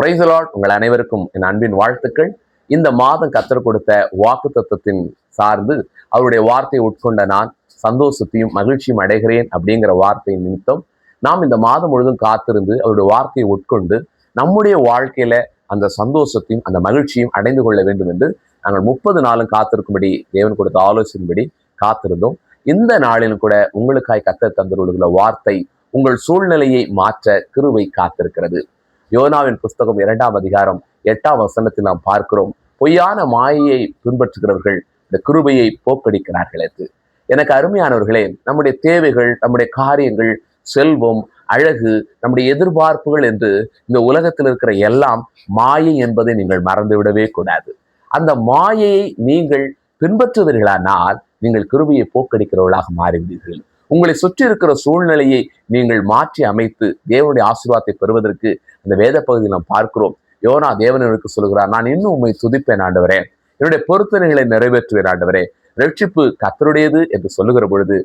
பிரைசலாட் உங்கள் அனைவருக்கும் என் அன்பின் வாழ்த்துக்கள். இந்த மாதம் கத்தர் கொடுத்த வாக்கு தத்துவத்தின் சார்ந்து அவருடைய வார்த்தையை உட்கொண்ட நான் சந்தோஷத்தையும் மகிழ்ச்சியும் அடைகிறேன் அப்படிங்கிற வார்த்தை நிமித்தம் நாம் இந்த மாதம் முழுதும் காத்திருந்து அவருடைய வார்த்தையை உட்கொண்டு நம்முடைய வாழ்க்கையில அந்த சந்தோஷத்தையும் அந்த மகிழ்ச்சியும் அடைந்து கொள்ள வேண்டும் என்று நாங்கள் முப்பது நாளும் காத்திருக்கும்படி தேவன் கொடுத்த ஆலோசனைப்படி காத்திருந்தோம். இந்த நாளிலும் கூட உங்களுக்காய் கத்த தந்துள்ள வார்த்தை உங்கள் சூழ்நிலையை மாற்ற கிருவை காத்திருக்கிறது. யோனாவின் புஸ்தகம் இரண்டாம் அதிகாரம் எட்டாம் வசனத்தில் நாம் பார்க்கிறோம் பொய்யான மாயையை பின்பற்றுகிறவர்கள் இந்த கிருபையை போக்கடிக்கிறார்கள் என்று. எனக்கு அருமையானவர்களே நம்முடைய தேவைகள் நம்முடைய காரியங்கள் செல்வம் அழகு நம்முடைய எதிர்பார்ப்புகள் என்று இந்த உலகத்தில் இருக்கிற எல்லாம் மாயை என்பதை நீங்கள் மறந்துவிடவே கூடாது. அந்த மாயையை நீங்கள் பின்பற்றுவீர்களானால் நீங்கள் கிருபியை போக்கடிக்கிறவர்களாக மாறிவிடுவீர்கள். உங்களை சுற்றி இருக்கிற சூழ்நிலையை நீங்கள் மாற்றி அமைத்து தேவனுடைய ஆசீர்வாதத்தை பெறுவதற்கு அந்த வேத பகுதியில் நாம் பார்க்கிறோம். யோனா தேவனுக்கு சொல்கிறார் நான் இன்னும் உண்மை துதிப்பேன் ஆண்டவரே. என்னுடைய பொருத்தனைகளை நிறைவேற்றுவேன் ஆண்டவரே. ரட்சிப்பு கத்தருடையது என்று சொல்லுகிற பொழுது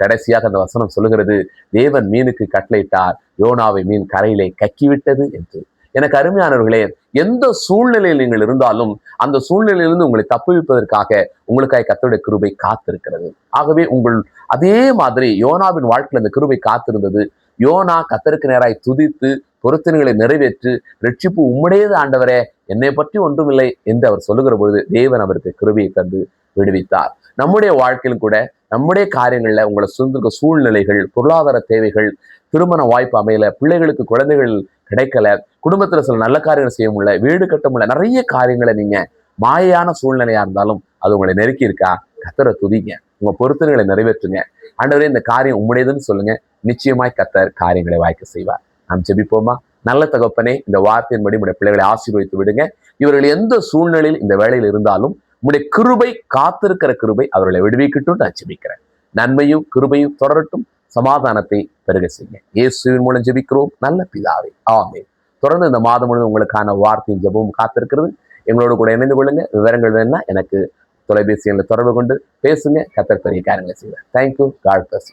கடைசியாக அந்த வசனம் சொல்லுகிறது தேவன் மீனுக்கு கட்டளையிட்டார் யோனாவை மீன் கரையிலே கக்கிவிட்டது என்று. எனக்கு அருமையானவர்களே எந்த சூழ்நிலையில் நீங்கள் இருந்தாலும் அந்த சூழ்நிலையிலிருந்து உங்களை தப்புவிப்பதற்காக உங்களுக்காக கத்தோடைய கிருபை காத்திருக்கிறது. ஆகவே உங்கள் அதே மாதிரி யோனாவின் வாழ்க்கையில் அந்த கிருபை காத்திருந்தது. யோனா கத்தருக்கு நேராய் துதித்து பொருத்தனைகளை நிறைவேற்று ரட்சிப்பு உம்முடையது ஆண்டவரே என்னை பற்றி ஒன்றுமில்லை என்று அவர் சொல்லுகிற பொழுது தேவன் அவருக்கு கிருபையை தந்து விடுவித்தார். நம்முடைய வாழ்க்கையிலும் கூட நம்முடைய காரியங்களில் உங்களை சுதந்திர சூழ்நிலைகள் பொருளாதார தேவைகள் திருமண வாய்ப்பு அமையல பிள்ளைகளுக்கு குழந்தைகள் கிடைக்கல குடும்பத்துல சில நல்ல காரியங்கள் செய்ய முடியல வீடு கட்ட முடியல நிறைய காரியங்களை நீங்க மாயான சூழ்நிலையா இருந்தாலும் அது உங்களை நெருக்கி இருக்கா? கத்தரை துதிங்க. உங்க பொருத்தனைகளை நிறைவேற்றுங்க. ஆண்டவரே இந்த காரியம் உம்முடையதுன்னு சொல்லுங்க. நிச்சயமாய் கத்தர் காரியங்களை வாய்க்க செய்வார். நாம் ஜெபிப்போமா? நல்ல தகப்பனே இந்த வார்த்தையின்படி உடைய பிள்ளைகளை ஆசீர்வதித்து விடுங்க. இவர்கள் எந்த சூழ்நிலையில் இந்த வேலையில் இருந்தாலும் உங்களுடைய கிருபை காத்திருக்கிற கிருபை அவர்களை விடுவிக்கட்டும் நான் ஜெபிக்கிறேன். நன்மையும் கிருபையும் தொடரட்டும். சமாதானத்தை பெருக செய்ய இயேசுவின் மூலம் ஜெபிக்கிறோம். நல்ல பிதாவே. ஆமே தொடர்ந்து இந்த மாதம் முழுவதும் உங்களுக்கான வார்த்தையும் ஜெபமும் காத்திருக்கிறது. எங்களோட கூட இணைந்து கொள்ளுங்க. விவரங்கள் வேணும்னா எனக்கு தொலைபேசி தொடர்பு கொண்டு பேசுங்க. கத்தர் பெரிய காரியங்களை செய்வேன் தேங்க்யூ காட் பிளஸ்